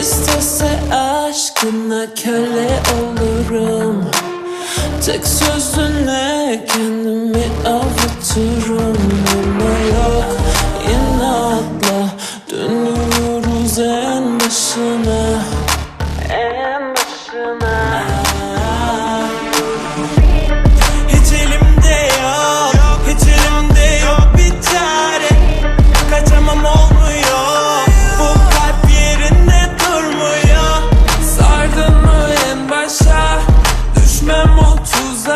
İstese aşkına köle olurum. Tek sözüne choose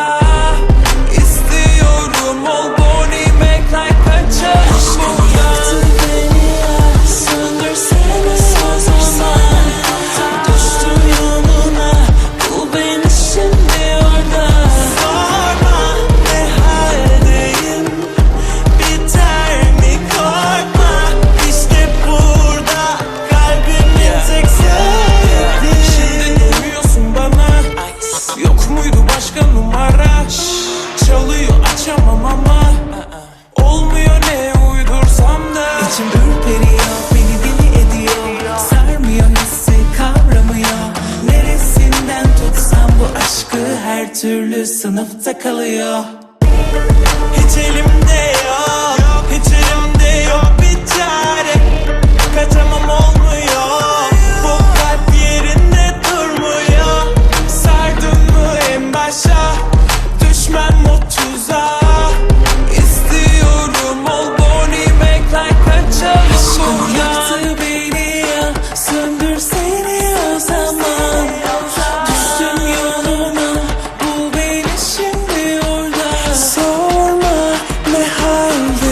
Her türlü sınıfta kalıyor. Hiç elimde moving